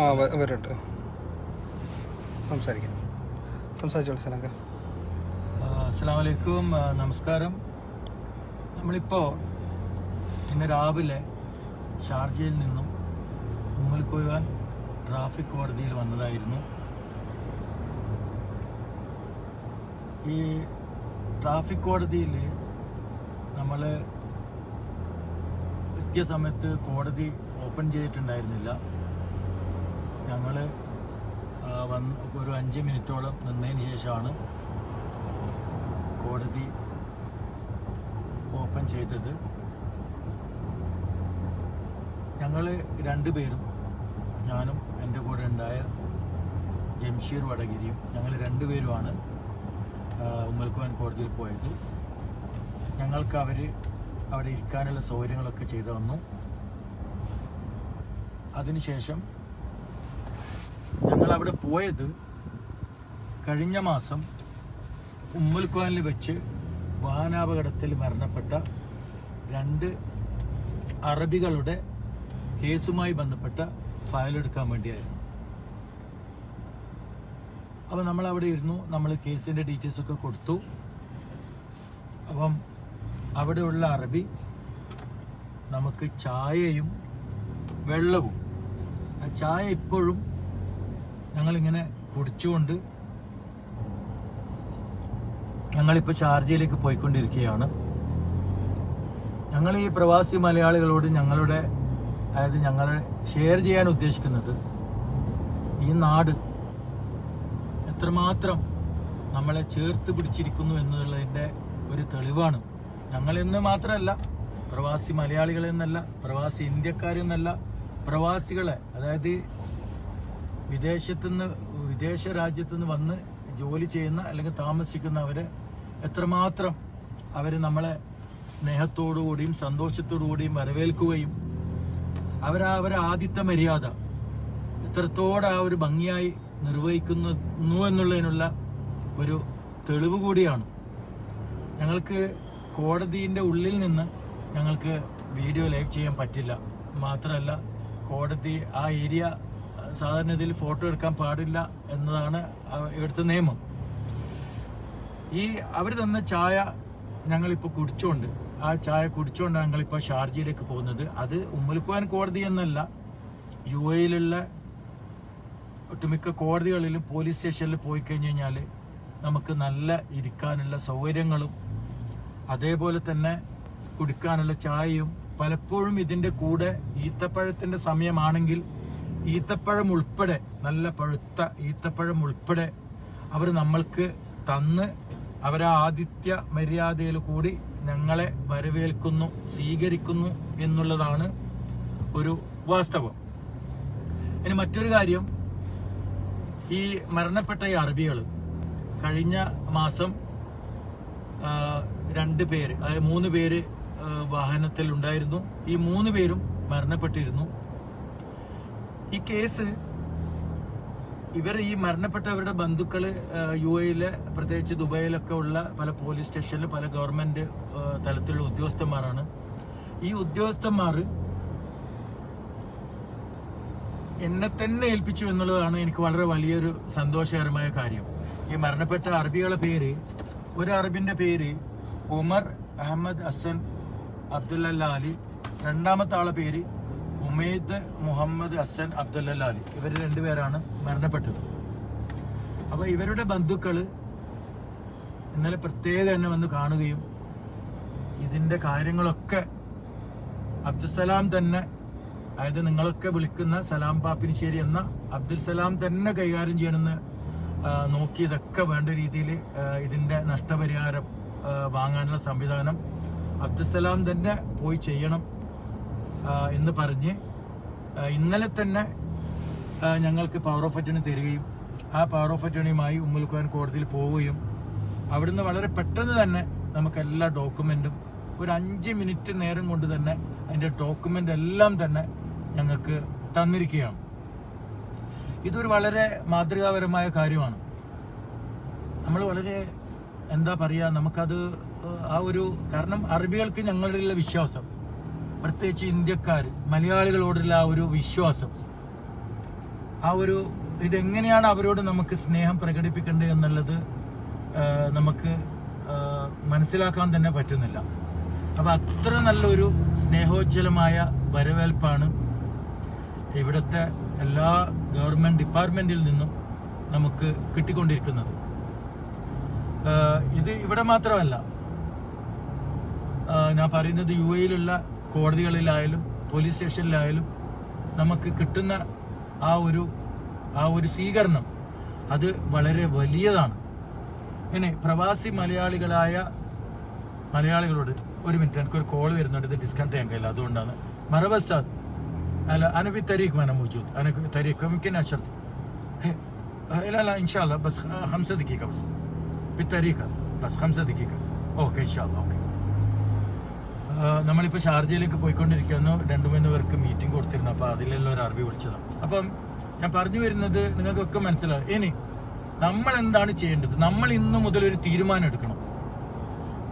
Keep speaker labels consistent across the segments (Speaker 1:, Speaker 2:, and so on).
Speaker 1: ആ- വരട്ടെ. സംസാരിക്കാം. സംസാരിച്ചോളൂ സലാങ്ക.
Speaker 2: അലൈക്കും നമസ്കാരം. നമ്മളിപ്പോൾ ഇന്ന് രാവിലെ ഷാർജയിൽ നിന്നും ഉമ്മൽ കൊയ്യാൻ ട്രാഫിക് കോടതിയിൽ വന്നതായിരുന്നു. ഈ ട്രാഫിക് കോടതിയിൽ നമ്മൾ എത്തിയ സമയത്ത് കോടതി ഓപ്പൺ ചെയ്തിട്ടുണ്ടായിരുന്നില്ല. ഞങ്ങൾ വന്ന് ഒരു അഞ്ച് മിനിറ്റോളം നിന്നതിന് ശേഷമാണ് കോടതി ഓപ്പൺ ചെയ്തത്. ഞങ്ങൾ രണ്ടുപേരും ഞാനും എന്റെ കൂടെ ഉണ്ടായ ജംഷീർ വടഗിരിയും ഞങ്ങൾ രണ്ടുപേരുമാണ് ഉമ്മൽക്കുവാൻ കോടതിയിൽ പോയത്. ഞങ്ങൾക്ക് അവർ അവിടെ ഇരിക്കാനുള്ള സൗകര്യങ്ങളൊക്കെ ചെയ്തു തന്നു. അതിനുശേഷം ഞങ്ങൾ അവിടെ പോയത് കഴിഞ്ഞ മാസം ഉമ്മൽക്കോനിൽ വെച്ച് വാഹനാപകടത്തിൽ മരണപ്പെട്ട രണ്ട് അറബികളുടെ കേസുമായി ബന്ധപ്പെട്ട ഫയലെടുക്കാൻ വേണ്ടിയായിരുന്നു. അപ്പോൾ നമ്മൾ അവിടെ ഇരുന്നു നമ്മൾ കേസിന്റെ ഡീറ്റെയിൽസൊക്കെ കൊടുത്തു. അപ്പം അവിടെയുള്ള അറബി നമുക്ക് ചായയും വെള്ളവും. ആ ചായ ഇപ്പോഴും ഞങ്ങളിങ്ങനെ കുടിച്ചുകൊണ്ട് ഞങ്ങളിപ്പോൾ ഷാർജയിലേക്ക് പോയിക്കൊണ്ടിരിക്കുകയാണ്. ഞങ്ങൾ ഈ പ്രവാസി മലയാളികളോട് ഞങ്ങളുടെ അതായത് ഞങ്ങൾ ഷെയർ ചെയ്യാൻ ഉദ്ദേശിക്കുന്നത് ഈ നാട് എത്രമാത്രം നമ്മളെ ചേർത്ത് പിടിച്ചിരിക്കുന്നു എന്നുള്ളതിന്റെ ഒരു തെളിവാണ്. ഞങ്ങളെന്ന് മാത്രമല്ല പ്രവാസി മലയാളികളെന്നല്ല പ്രവാസി ഇന്ത്യക്കാരെന്നല്ല പ്രവാസികളെ അതായത് വിദേശത്തുനിന്ന് വിദേശ രാജ്യത്തുനിന്ന് വന്ന് ജോലി ചെയ്യുന്ന അല്ലെങ്കിൽ താമസിക്കുന്നവരെ എത്രമാത്രം അവർ നമ്മളെ സ്നേഹത്തോടുകൂടിയും സന്തോഷത്തോടുകൂടിയും വരവേൽക്കുകയും അവരാ അവരെ മര്യാദ എത്രത്തോടെ ആ ഒരു ഭംഗിയായി നിർവഹിക്കുന്നു എന്നുള്ളതിനുള്ള ഒരു തെളിവ് കൂടിയാണ്. ഞങ്ങൾക്ക് കോടതിന്റെ ഉള്ളിൽ നിന്ന് ഞങ്ങൾക്ക് വീഡിയോ ലൈവ് ചെയ്യാൻ പറ്റില്ല. മാത്രമല്ല കോടതി ആ ഏരിയ സാധാരണ ഇതിൽ ഫോട്ടോ എടുക്കാൻ പാടില്ല എന്നതാണ് ഇവിടുത്തെ നിയമം. ഈ അവർ തന്ന ചായ ഞങ്ങളിപ്പോൾ കുടിച്ചുകൊണ്ട് ആ ചായ കുടിച്ചുകൊണ്ടാണ് ഞങ്ങളിപ്പോൾ ഷാർജയിലേക്ക് പോകുന്നത്. അത് ഉമ്മൽക്കുവാൻ കോടതി എന്നല്ല യു എയിലുള്ള ഒട്ടുമിക്ക കോടതികളിലും പോലീസ് സ്റ്റേഷനിൽ പോയി കഴിഞ്ഞ് കഴിഞ്ഞാൽ നമുക്ക് നല്ല ഇരിക്കാനുള്ള സൗകര്യങ്ങളും അതേപോലെ തന്നെ കുടിക്കാനുള്ള ചായയും പലപ്പോഴും ഇതിന്റെ കൂടെ ഈത്തപ്പഴത്തിന്റെ സമയമാണെങ്കിൽ ഈത്തപ്പഴം ഉൾപ്പെടെ നല്ല പഴുത്ത ഈത്തപ്പഴം ഉൾപ്പെടെ അവർ നമ്മൾക്ക് തന്ന് അവരെ ആദിത്യ മര്യാദയിൽ കൂടി ഞങ്ങളെ വരവേൽക്കുന്നു സ്വീകരിക്കുന്നു എന്നുള്ളതാണ് ഒരു വാസ്തവം. ഇനി മറ്റൊരു കാര്യം ഈ മരണപ്പെട്ട ഈ അറബികൾ കഴിഞ്ഞ മാസം രണ്ട് പേര് അതായത് മൂന്ന് പേര് വാഹനത്തിൽ ഉണ്ടായിരുന്നു. ഈ മൂന്ന് പേരും മരണപ്പെട്ടിരുന്നു. ഈ കേസ് ഇവർ ഈ മരണപ്പെട്ടവരുടെ ബന്ധുക്കൾ യു എയിലെ പ്രത്യേകിച്ച് ദുബായിലൊക്കെ ഉള്ള പല പോലീസ് സ്റ്റേഷനിൽ പല ഗവൺമെന്റ് തലത്തിലുള്ള ഉദ്യോഗസ്ഥന്മാരാണ്. ഈ ഉദ്യോഗസ്ഥന്മാർ എന്നെ തന്നെ ഏൽപ്പിച്ചു എന്നുള്ളതാണ് എനിക്ക് വളരെ വലിയൊരു സന്തോഷകരമായ കാര്യം. ഈ മരണപ്പെട്ട അറബികളുടെ പേര് ഒരു അറബിന്റെ പേര് ഉമർ അഹമ്മദ് ഹസൻ അബ്ദുല്ലാലി രണ്ടാമത്തെ ആളെ പേര് ഉമേദ് മുഹമ്മദ് ഹസൻ അബ്ദുല്ലാലി ഇവർ രണ്ടുപേരാണ് മരണപ്പെട്ടത്. അപ്പോൾ ഇവരുടെ ബന്ധുക്കൾ ഇന്നലെ പ്രത്യേകം തന്നെ വന്ന് കാണുകയും ഇതിന്റെ കാര്യങ്ങളൊക്കെ അബ്ദുസലാം തന്നെ അതായത് നിങ്ങളൊക്കെ വിളിക്കുന്ന സലാം പാപ്പിനിശ്ശേരി എന്ന അബ്ദുൽ സലാം തന്നെ കൈകാര്യം ചെയ്യണമെന്ന് ആ, നോക്കിയതൊക്കെ വേണ്ട രീതിയിൽ ഇതിന്റെ നഷ്ടപരിഹാരം വാങ്ങാനുള്ള സംവിധാനം അബ്ദുസലാം തന്നെ പോയി ചെയ്യണം എന്ന് പറഞ്ഞ് ഇന്നലെ തന്നെ ഞങ്ങൾക്ക് പവർ ഓഫ് അറ്റണി തരികയും ആ പവർ ഓഫ് അറ്റണിയുമായി ഉമ്മുൽ ഖുർആൻ കോടതിയിൽ പോവുകയും അവിടുന്ന് വളരെ പെട്ടെന്ന് തന്നെ നമുക്ക് എല്ലാ ഡോക്യുമെന്റും ഒരു അഞ്ച് മിനിറ്റ് നേരം കൊണ്ട് തന്നെ അതിന്റെ ഡോക്യുമെന്റ് എല്ലാം തന്നെ ഞങ്ങൾക്ക് തന്നിരിക്കുകയാണ്. ഇതൊരു വളരെ മാതൃകാപരമായ കാര്യമാണ്. നമ്മൾ വളരെ എന്താ പറയുക നമുക്കത് ആ ഒരു കാരണം അറബികൾക്ക് ഞങ്ങളിലുള്ള വിശ്വാസം പ്രത്യേകിച്ച് ഇന്ത്യക്കാർ മലയാളികളോടുള്ള ആ ഒരു വിശ്വാസം ആ ഒരു ഇതെങ്ങനെയാണ് അവരോട് നമുക്ക് സ്നേഹം പ്രകടിപ്പിക്കേണ്ടത് എന്നുള്ളത് നമുക്ക് മനസ്സിലാക്കാൻ തന്നെ പറ്റുന്നില്ല. അപ്പൊ അത്ര നല്ലൊരു സ്നേഹോജ്ജലമായ വരവേൽപ്പാണ് ഇവിടുത്തെ എല്ലാ ഗവൺമെന്റ് ഡിപ്പാർട്ട്മെന്റിൽ നിന്നും നമുക്ക് കിട്ടിക്കൊണ്ടിരിക്കുന്നത്. ഇത് ഇവിടെ മാത്രമല്ല. ഞാൻ പറയുന്നത് യു എയിലുള്ള കോടതികളിലായാലും പോലീസ് സ്റ്റേഷനിലായാലും നമുക്ക് കിട്ടുന്ന ആ ഒരു ആ ഒരു സ്വീകരണം അത് വളരെ വലിയതാണ്. ഇനി പ്രവാസി മലയാളികളായ മലയാളികളോട് ഒരു മിനിറ്റ് എനിക്കൊരു കോൾ വരുന്നുണ്ട്. ഇത് ഡിസ്കണക്ട് ചെയ്യാൻ കഴിയില്ല. അതുകൊണ്ടാണ്. മറബസ്താദ് അല്ല أنا في التاريخ ما أنا موجود أنا في التاريخ يمكن عشرة لا لا إن شاء الله بس خمسة دقيقة بس بالتاريخ بس خمسة دقيقة أوكي إن شاء الله أوكي നമ്മളിപ്പോൾ ഷാർജയിലേക്ക് പോയിക്കൊണ്ടിരിക്കുന്നു രണ്ടു മൂന്ന് പേർക്ക് മീറ്റിംഗ് കൊടുത്തിരുന്നു അപ്പോൾ അതിലുള്ള ഒരു അറബി വിളിച്ചതാണ് അപ്പം ഞാൻ പറഞ്ഞു വരുന്നത് നിങ്ങൾക്കൊക്കെ മനസ്സിലാവും ഇനി നമ്മൾ എന്താണ് ചെയ്യേണ്ടത് നമ്മൾ ഇന്നു മുതൽ ഒരു തീരുമാനം എടുക്കണം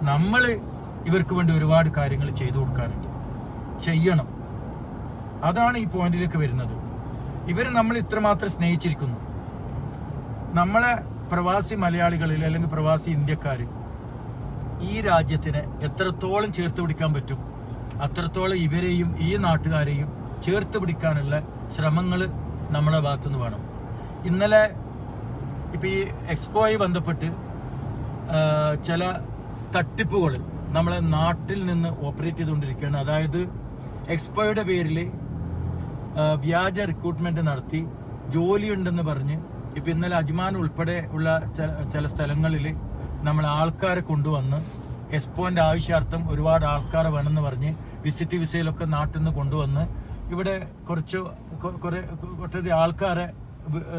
Speaker 2: നമ്മൾ ഇവർക്ക് വേണ്ടി ഒരുപാട് കാര്യങ്ങൾ ചെയ്തു കൊടുക്കാനുണ്ട് ചെയ്യണം അതാണ് ഈ പോയിന്റിലേക്ക് വരുന്നത്. ഇവർ നമ്മൾ ഇത്രമാത്രം സ്നേഹിച്ചിരിക്കുന്നു. നമ്മളെ പ്രവാസി മലയാളികളിൽ അല്ലെങ്കിൽ പ്രവാസി ഇന്ത്യക്കാർ ഈ രാജ്യത്തിനെ എത്രത്തോളം ചേർത്ത് പിടിക്കാൻ പറ്റും അത്രത്തോളം ഇവരെയും ഈ നാട്ടുകാരെയും ചേർത്ത് പിടിക്കാനുള്ള ശ്രമങ്ങൾ നമ്മുടെ ഭാഗത്തുനിന്ന് വേണം. ഇന്നലെ ഇപ്പം ഈ എക്സ്പോയി ബന്ധപ്പെട്ട് ചില തട്ടിപ്പുകൾ നമ്മളെ നാട്ടിൽ നിന്ന് ഓപ്പറേറ്റ് ചെയ്തുകൊണ്ടിരിക്കുകയാണ്. അതായത് എക്സ്പോയുടെ പേരിൽ വ്യാജ റിക്രൂട്ട്മെന്റ് നടത്തി ജോലിയുണ്ടെന്ന് പറഞ്ഞ് ഇപ്പൊ ഇന്നലെ അജ്മാൻ ഉൾപ്പെടെ ഉള്ള ചില സ്ഥലങ്ങളിൽ നമ്മൾ ആൾക്കാരെ കൊണ്ടുവന്ന് എക്സ്പോന്റെ ആവശ്യാർത്ഥം ഒരുപാട് ആൾക്കാരെ വേണമെന്ന് പറഞ്ഞ് വിസിറ്റ് വിസയിലൊക്കെ നാട്ടിൽ നിന്ന് കൊണ്ടുവന്ന് ഇവിടെ കുറച്ച് കുറേ കുറെ കുറച്ചധികം ആൾക്കാരെ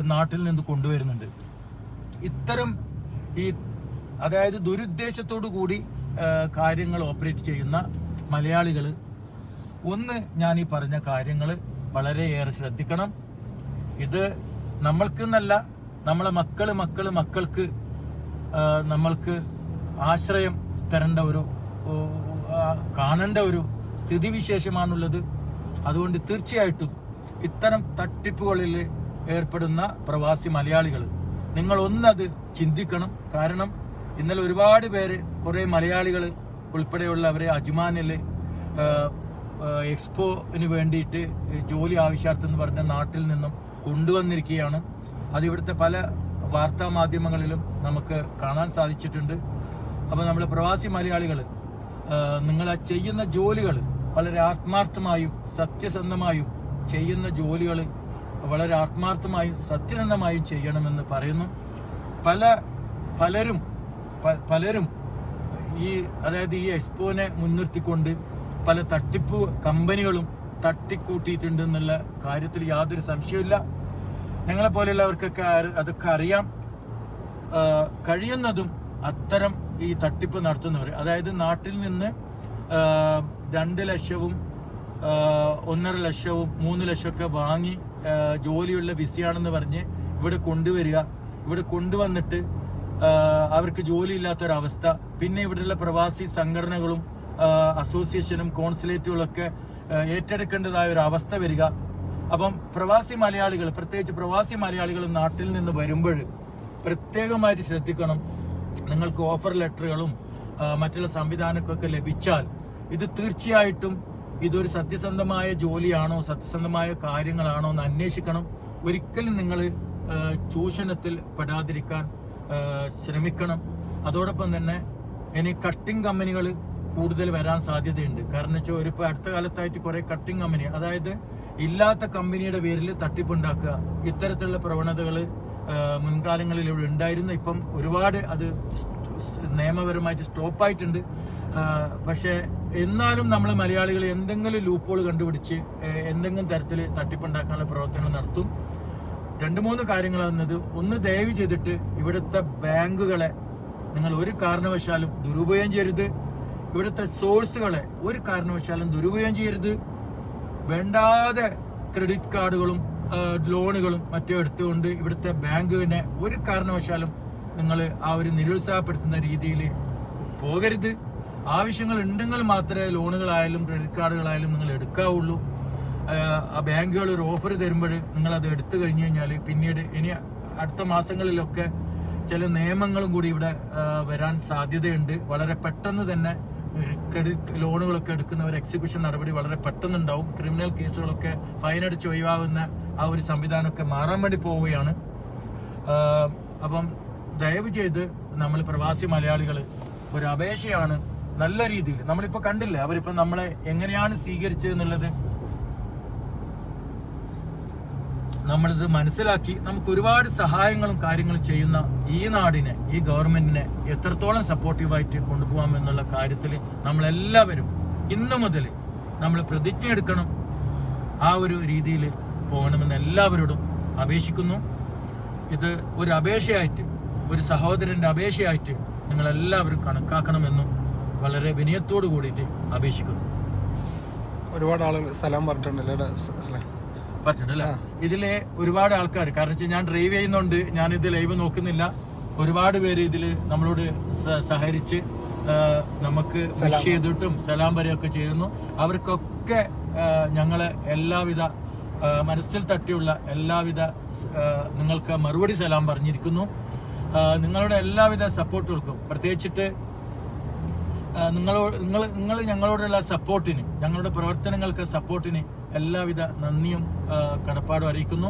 Speaker 2: നാട്ടിൽ നിന്ന് കൊണ്ടുവരുന്നുണ്ട്. ഇത്തരം ഈ അതായത് ദുരുദ്ദേശത്തോടു കൂടി കാര്യങ്ങൾ ഓപ്പറേറ്റ് ചെയ്യുന്ന മലയാളികൾ ഒന്ന് ഞാൻ ഈ പറഞ്ഞ കാര്യങ്ങൾ വളരെയേറെ ശ്രദ്ധിക്കണം. ഇത് നമ്മൾക്കെന്നല്ല നമ്മളെ മക്കൾ മക്കൾ മക്കൾക്ക് നമ്മൾക്ക് ആശ്രയം തരേണ്ട ഒരു കാണേണ്ട ഒരു സ്ഥിതിവിശേഷമാണുള്ളത്. അതുകൊണ്ട് തീർച്ചയായിട്ടും ഇത്തരം തട്ടിപ്പുകളിൽ ഏർപ്പെടുന്ന പ്രവാസി മലയാളികൾ നിങ്ങൾ ഒന്നത് ചിന്തിക്കണം. കാരണം ഇന്നലെ ഒരുപാട് പേര് കുറെ മലയാളികൾ ഉൾപ്പെടെയുള്ളവരെ ആ, എക്സ്പോന് വേണ്ടിയിട്ട് ജോലി ആവശ്യാർത്ഥം എന്ന് പറഞ്ഞ നാട്ടിൽ നിന്നും കൊണ്ടുവന്നിരിക്കുകയാണ്. അത് ഇവിടുത്തെ പല വാർത്താ മാധ്യമങ്ങളിലും നമുക്ക് കാണാൻ സാധിച്ചിട്ടുണ്ട്. അപ്പോൾ നമ്മൾ പ്രവാസി മലയാളികൾ നിങ്ങൾ ആ ചെയ്യുന്ന ജോലികൾ വളരെ ആത്മാർത്ഥമായും സത്യസന്ധമായും ചെയ്യുന്ന ജോലികൾ വളരെ ആത്മാർത്ഥമായും സത്യസന്ധമായും ചെയ്യണമെന്ന് പറയുന്നു. പല പലരും പലരും ഈ അതായത് ഈ എക്സ്പോനെ മുൻനിർത്തിക്കൊണ്ട് പല തട്ടിപ്പ് കമ്പനികളും തട്ടിക്കൂട്ടിയിട്ടുണ്ട് എന്നുള്ള കാര്യത്തിൽ യാതൊരു സംശയമില്ല ഞങ്ങളെ പോലെയുള്ളവർക്കൊക്കെ അതൊക്കെ അറിയാം. കഴിയുന്നതും അത്തരം ഈ തട്ടിപ്പ് നടത്തുന്നവർ അതായത് നാട്ടിൽ നിന്ന് രണ്ട് ലക്ഷവും ഒന്നര ലക്ഷവും മൂന്ന് ലക്ഷമൊക്കെ വാങ്ങി ജോലിയുള്ള വിസയാണെന്ന് പറഞ്ഞ് ഇവിടെ കൊണ്ടുവരിക. ഇവിടെ കൊണ്ടുവന്നിട്ട് അവർക്ക് ജോലിയില്ലാത്തൊരവസ്ഥ. പിന്നെ ഇവിടെയുള്ള പ്രവാസി സംഘടനകളും അസോസിയേഷനും കോൺസുലേറ്റുകളൊക്കെ ഏറ്റെടുക്കേണ്ടതായ ഒരു അവസ്ഥ വരിക. അപ്പം പ്രവാസി മലയാളികൾ പ്രത്യേകിച്ച് പ്രവാസി മലയാളികൾ നാട്ടിൽ നിന്ന് വരുമ്പോൾ പ്രത്യേകമായിട്ട് ശ്രദ്ധിക്കണം. നിങ്ങൾക്ക് ഓഫർ ലെറ്ററുകളും മറ്റുള്ള സംവിധാനമൊക്കെ ലഭിച്ചാൽ ഇത് തീർച്ചയായിട്ടും ഇതൊരു സത്യസന്ധമായ ജോലിയാണോ സത്യസന്ധമായ കാര്യങ്ങളാണോ എന്ന് അന്വേഷിക്കണം. ഒരിക്കലും നിങ്ങൾ ചൂഷണത്തിൽ പെടാതിരിക്കാൻ ശ്രമിക്കണം. അതോടൊപ്പം തന്നെ ഇനി കട്ടിംഗ് കമ്പനികൾ കൂടുതൽ വരാൻ സാധ്യതയുണ്ട്. കാരണം വെച്ചാൽ ഒരു അടുത്ത കാലത്തായിട്ട് കുറെ കട്ടിംഗ് കമ്പനി അതായത് ഇല്ലാത്ത കമ്പനിയുടെ പേരിൽ തട്ടിപ്പുണ്ടാക്കുക ഇത്തരത്തിലുള്ള പ്രവണതകൾ മുൻകാലങ്ങളിൽ ഇവിടെ ഉണ്ടായിരുന്നു. ഇപ്പം ഒരുപാട് അത് നിയമപരമായിട്ട് സ്റ്റോപ്പായിട്ടുണ്ട് പക്ഷേ എന്നാലും നമ്മൾ മലയാളികൾ എന്തെങ്കിലും ലൂപ്പോൾ കണ്ടുപിടിച്ച് എന്തെങ്കിലും തരത്തിൽ തട്ടിപ്പുണ്ടാക്കാനുള്ള പ്രവർത്തനങ്ങൾ നടത്തും. രണ്ട് മൂന്ന് കാര്യങ്ങൾ എന്നത് ഒന്ന് ദയവ് ചെയ്തിട്ട് ഇവിടുത്തെ ബാങ്കുകളെ നിങ്ങൾ ഒരു കാരണവശാലും ദുരുപയോഗം ചെയ്യരുത്. ഇവിടുത്തെ സോഴ്സുകളെ ഒരു കാരണവശാലും ദുരുപയോഗം ചെയ്യരുത്. വേണ്ടാതെ ക്രെഡിറ്റ് കാർഡുകളും ലോണുകളും മറ്റും എടുത്തുകൊണ്ട് ഇവിടുത്തെ ബാങ്കിനെ ഒരു കാരണവശാലും നിങ്ങൾ ആ ഒരു നിരുത്സാഹപ്പെടുത്തുന്ന രീതിയിൽ പോകരുത്. ആവശ്യങ്ങൾ ഉണ്ടെങ്കിൽ മാത്രമേ ലോണുകളായാലും ക്രെഡിറ്റ് കാർഡുകളായാലും നിങ്ങൾ എടുക്കാവുള്ളൂ. ആ ബാങ്കുകൾ ഒരു ഓഫർ തരുമ്പോൾ നിങ്ങൾ അത് എടുത്തു കഴിഞ്ഞു കഴിഞ്ഞാൽ പിന്നീട് ഇനി അടുത്ത മാസങ്ങളിലൊക്കെ ചില നിയമങ്ങളും കൂടി ഇവിടെ വരാൻ സാധ്യതയുണ്ട്. വളരെ പെട്ടെന്ന് തന്നെ ക്രെഡിറ്റ് ലോണുകളൊക്കെ എടുക്കുന്നവർ എക്സിക്യൂഷൻ നടപടി വളരെ പെട്ടെന്നുണ്ടാവും. ക്രിമിനൽ കേസുകളൊക്കെ ഫൈനടിച്ച് ഒഴിവാകുന്ന ആ ഒരു സംവിധാനമൊക്കെ മാറാൻ വേണ്ടി പോവുകയാണ്. അപ്പം ദയവ് ചെയ്ത് നമ്മൾ പ്രവാസി മലയാളികൾ ഒരു അപേക്ഷയാണ് നല്ല രീതിയിൽ നമ്മളിപ്പോൾ കണ്ടില്ലേ? അവരിപ്പം നമ്മളെ എങ്ങനെയാണ് സ്വീകരിച്ചത് എന്നുള്ളത് നമ്മളിത് മനസ്സിലാക്കി നമുക്ക് ഒരുപാട് സഹായങ്ങളും കാര്യങ്ങളും ചെയ്യുന്ന ഈ നാടിനെ ഈ ഗവൺമെന്റിനെ എത്രത്തോളം സപ്പോർട്ടീവായിട്ട് കൊണ്ടുപോകാം എന്നുള്ള കാര്യത്തിൽ നമ്മളെല്ലാവരും ഇന്നു മുതൽ നമ്മൾ പ്രതിജ്ഞ എടുക്കണം ആ ഒരു രീതിയിൽ പോകണമെന്ന് എല്ലാവരോടും അപേക്ഷിക്കുന്നു. ഇത് ഒരു അപേക്ഷയായിട്ട് ഒരു സഹോദരന്റെ അപേക്ഷയായിട്ട് നിങ്ങളെല്ലാവരും കണക്കാക്കണമെന്നും വളരെ വിനയത്തോടു കൂടിയിട്ട് അപേക്ഷിക്കുന്നു.
Speaker 1: ഒരുപാട് ആളുകൾ സ്ഥലം പറഞ്ഞിട്ടുണ്ട്.
Speaker 2: പറ്റുന്നുണ്ട് അല്ലെ ഇതിലെ ഒരുപാട് ആൾക്കാർ കാരണം വെച്ചാൽ ഞാൻ ഡ്രൈവ് ചെയ്യുന്നുണ്ട് ഞാൻ ഇത് ലൈവ് നോക്കുന്നില്ല. ഒരുപാട് പേര് ഇതിൽ നമ്മളോട് സഹകരിച്ച് നമുക്ക് വിഷ് ചെയ്തിട്ടും സലാം വരെയൊക്കെ ചെയ്യുന്നു. അവർക്കൊക്കെ ഞങ്ങളെ എല്ലാവിധ മനസ്സിൽ തട്ടിയുള്ള എല്ലാവിധ നിങ്ങൾക്ക് മറുപടി സലാം പറഞ്ഞിരിക്കുന്നു. നിങ്ങളുടെ എല്ലാവിധ സപ്പോർട്ടുകൾക്കും പ്രത്യേകിച്ചിട്ട് നിങ്ങളോ നിങ്ങളോട് നിങ്ങൾ നിങ്ങൾ ഞങ്ങളോടുള്ള സപ്പോർട്ടിന് ഞങ്ങളുടെ പ്രവർത്തനങ്ങൾക്ക് സപ്പോർട്ടിന് എല്ലാവിധ നന്ദിയും കടപ്പാടും അറിയിക്കുന്നു.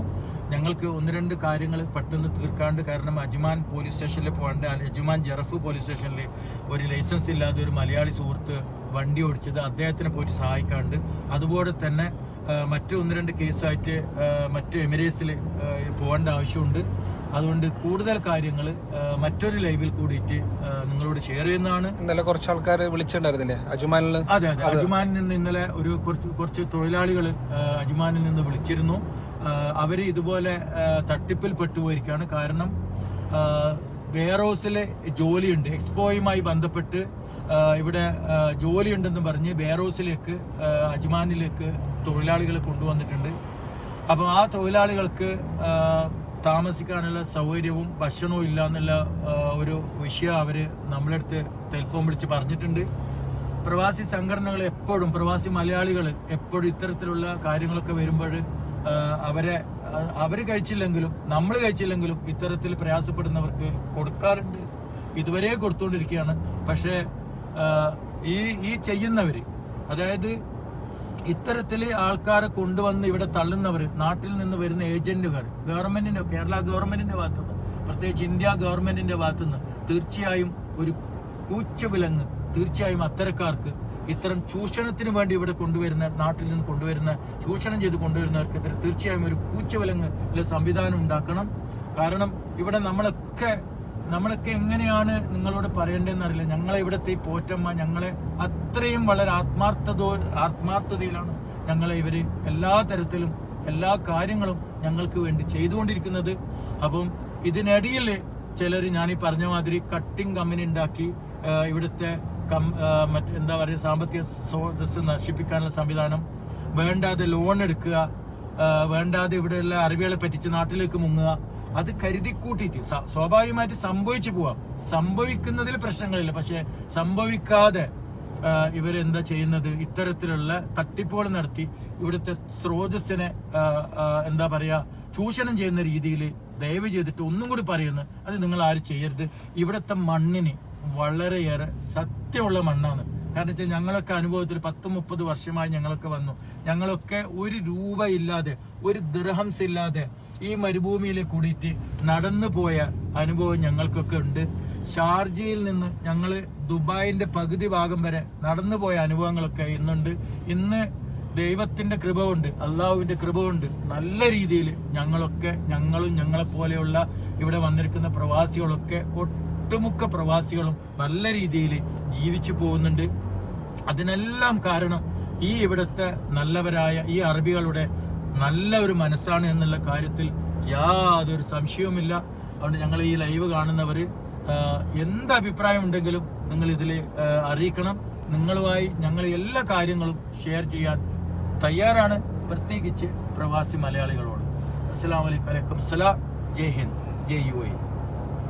Speaker 2: ഞങ്ങൾക്ക് ഒന്ന് രണ്ട് കാര്യങ്ങൾ പെട്ടെന്ന് തീർക്കാണ്ട് കാരണം അജ്മാൻ പോലീസ് സ്റ്റേഷനിൽ പോകേണ്ട അജ്മാൻ ജറഫ് പോലീസ് സ്റ്റേഷനിൽ ഒരു ലൈസൻസ് ഇല്ലാതെ ഒരു മലയാളി സുഹൃത്ത് വണ്ടി ഓടിച്ചത് അദ്ദേഹത്തിനെ പോയിട്ട് സഹായിക്കാണ്ട്. അതുപോലെ തന്നെ മറ്റു ഒന്ന് രണ്ട് കേസായിട്ട് മറ്റു എമിറേറ്റ്സിൽ പോകേണ്ട ആവശ്യമുണ്ട്. അതുകൊണ്ട് കൂടുതൽ കാര്യങ്ങൾ മറ്റൊരു ലൈവിൽ കൂടിയിട്ട് നിങ്ങളോട് ഷെയർ ചെയ്യുന്നതാണ്.
Speaker 1: ഇന്നലെ കുറച്ച് ആൾക്കാർ വിളിച്ചിട്ടുണ്ടായിരുന്നില്ലേ? അജുമാനിൽ
Speaker 2: അതെ അതെ. അജുമാനിൽ നിന്ന് ഇന്നലെ ഒരു കുറച്ച് കുറച്ച് തൊഴിലാളികൾ അജുമാനിൽ നിന്ന് വിളിച്ചിരുന്നു. അവർ അവർ ഇതുപോലെ തട്ടിപ്പിൽ പെട്ടുപോയിരിക്കുകയാണ്. കാരണം വെയർ ഹൗസിലെ ജോലിയുണ്ട്. എക്സ്പോയുമായി ബന്ധപ്പെട്ട് ഇവിടെ ജോലി ജോലിയുണ്ടെന്ന് പറഞ്ഞ് വെയർ ഹൗസിലേക്ക് ആ, അജ്മാനിലേക്ക് തൊഴിലാളികളെ കൊണ്ടുവന്നിട്ടുണ്ട്. അപ്പോൾ ആ തൊഴിലാളികൾക്ക് താമസിക്കാനുള്ള സൗകര്യവും ഭക്ഷണവും ഇല്ല എന്നുള്ള ഒരു വിഷയം അവർ നമ്മളെടുത്ത് ടെലിഫോൺ വിളിച്ച് പറഞ്ഞിട്ടുണ്ട്. പ്രവാസി സംഘടനകൾ എപ്പോഴും പ്രവാസി മലയാളികൾ എപ്പോഴും ഇത്തരത്തിലുള്ള കാര്യങ്ങളൊക്കെ വരുമ്പോൾ അവരെ അവർ കഴിച്ചില്ലെങ്കിലും നമ്മൾ കഴിച്ചില്ലെങ്കിലും ഇത്തരത്തിൽ പ്രയാസപ്പെടുന്നവർക്ക് കൊടുക്കാറുണ്ട്. ഇതുവരെ കൊടുത്തുകൊണ്ടിരിക്കുകയാണ്. പക്ഷേ ഈ ഈ ചെയ്യുന്നവർ അതായത് ഇത്തരത്തിൽ ആൾക്കാരെ കൊണ്ടുവന്ന് ഇവിടെ തള്ളുന്നവർ നാട്ടിൽ നിന്ന് വരുന്ന ഏജന്റുകാർ ഗവൺമെന്റിന്റെ കേരള ഗവൺമെന്റിന്റെ ഭാഗത്തുനിന്ന് പ്രത്യേകിച്ച് ഇന്ത്യ ഗവൺമെന്റിന്റെ ഭാഗത്തുനിന്ന് തീർച്ചയായും ഒരു കൂച്ചവിലങ്ങ് തീർച്ചയായും അത്തരക്കാർക്ക് ഇത്തരം ചൂഷണത്തിന് വേണ്ടി ഇവിടെ കൊണ്ടുവരുന്ന നാട്ടിൽ നിന്ന് കൊണ്ടുവരുന്ന ചൂഷണം ചെയ്ത് കൊണ്ടുവരുന്നവർക്കെതിരെ തീർച്ചയായും ഒരു കൂച്ചവിലങ്ങ് സംവിധാനം ഉണ്ടാക്കണം. കാരണം ഇവിടെ നമ്മളൊക്കെ നമ്മളൊക്കെ എങ്ങനെയാണ് നിങ്ങളോട് പറയേണ്ടതെന്ന് അറിയില്ല. ഞങ്ങളെ ഇവിടുത്തെ ഈ പോറ്റമ്മ ഞങ്ങളെ അത്രയും വളരെ ആത്മാർത്ഥതോ ആത്മാർത്ഥതയിലാണ് ഞങ്ങളെ ഇവർ എല്ലാ തരത്തിലും എല്ലാ കാര്യങ്ങളും ഞങ്ങൾക്ക് വേണ്ടി ചെയ്തുകൊണ്ടിരിക്കുന്നത്. അപ്പം ഇതിനിടയിൽ ചിലർ ഞാൻ ഈ പറഞ്ഞ മാതിരി കട്ടിംഗ് കമ്പനി ഉണ്ടാക്കി ഇവിടുത്തെ കം മറ്റ് എന്താ പറയുക സാമ്പത്തിക സ്രോതസ് നശിപ്പിക്കാനുള്ള സംവിധാനം വേണ്ടാതെ ലോൺ എടുക്കുക വേണ്ടാതെ ഇവിടെയുള്ള അറിവുകളെ പറ്റിച്ച് നാട്ടിലേക്ക് മുങ്ങുക അത് കരുതി കൂട്ടിയിട്ട് സ്വാഭാവികമായിട്ട് സംഭവിച്ചു പോവാം. സംഭവിക്കുന്നതിൽ പ്രശ്നങ്ങളില്ല. പക്ഷെ സംഭവിക്കാതെ ഇവരെന്താ ചെയ്യുന്നത്? ഇത്തരത്തിലുള്ള തട്ടിപ്പുകൾ നടത്തി ഇവിടുത്തെ സ്രോതസ്സിനെ എന്താ പറയാ ചൂഷണം ചെയ്യുന്ന രീതിയിൽ ദയവ് ചെയ്തിട്ട് ഒന്നും കൂടി പറയുന്നു. അത് നിങ്ങൾ ആരും ചെയ്യരുത്. ഇവിടുത്തെ മണ്ണിന് വളരെയേറെ സത്യമുള്ള മണ്ണാണ്. കാരണം വെച്ചാൽ ഞങ്ങളൊക്കെ അനുഭവത്തിൽ പത്ത് മുപ്പത് വർഷമായി ഞങ്ങളൊക്കെ വന്നു. ഞങ്ങളൊക്കെ ഒരു രൂപ ഇല്ലാതെ ഒരു ദൃഹംസ് ഇല്ലാതെ ഈ മരുഭൂമിയിൽ കൂടിയിട്ട് നടന്നു പോയ അനുഭവം ഞങ്ങൾക്കൊക്കെ ഉണ്ട്. ഷാർജയിൽ നിന്ന് ഞങ്ങൾ ദുബായിന്റെ പകുതി ഭാഗം വരെ നടന്നു പോയ അനുഭവങ്ങളൊക്കെ ഇന്നുണ്ട്. ഇന്ന് ദൈവത്തിന്റെ കൃപ കൊണ്ട് അള്ളാഹുവിന്റെ കൃപ കൊണ്ട് നല്ല രീതിയിൽ ഞങ്ങളൊക്കെ ഞങ്ങളും ഞങ്ങളെപ്പോലെയുള്ള ഇവിടെ വന്നിരിക്കുന്ന പ്രവാസികളൊക്കെ ഒട്ടുമുക്ക പ്രവാസികളും നല്ല രീതിയിൽ ജീവിച്ചു പോകുന്നുണ്ട്. അതിനെല്ലാം കാരണം ഈ ഇവിടുത്തെ നല്ലവരായ ഈ അറബികളുടെ നല്ല ഒരു മനസ്സാണ് എന്നുള്ള കാര്യത്തിൽ യാതൊരു സംശയവുമില്ല. അതുകൊണ്ട് ഞങ്ങൾ ഈ ലൈവ് കാണുന്നവർ എന്ത് അഭിപ്രായം ഉണ്ടെങ്കിലും നിങ്ങൾ ഇതിൽ അറിയിക്കണം. നിങ്ങളുമായി ഞങ്ങൾ എല്ലാ കാര്യങ്ങളും ഷെയർ ചെയ്യാൻ തയ്യാറാണ്. പ്രത്യേകിച്ച് പ്രവാസി മലയാളികളോട്. അസ്സാം വലൈക്കും സലാം ജയ് ഹിന്ദ് ജയ് യു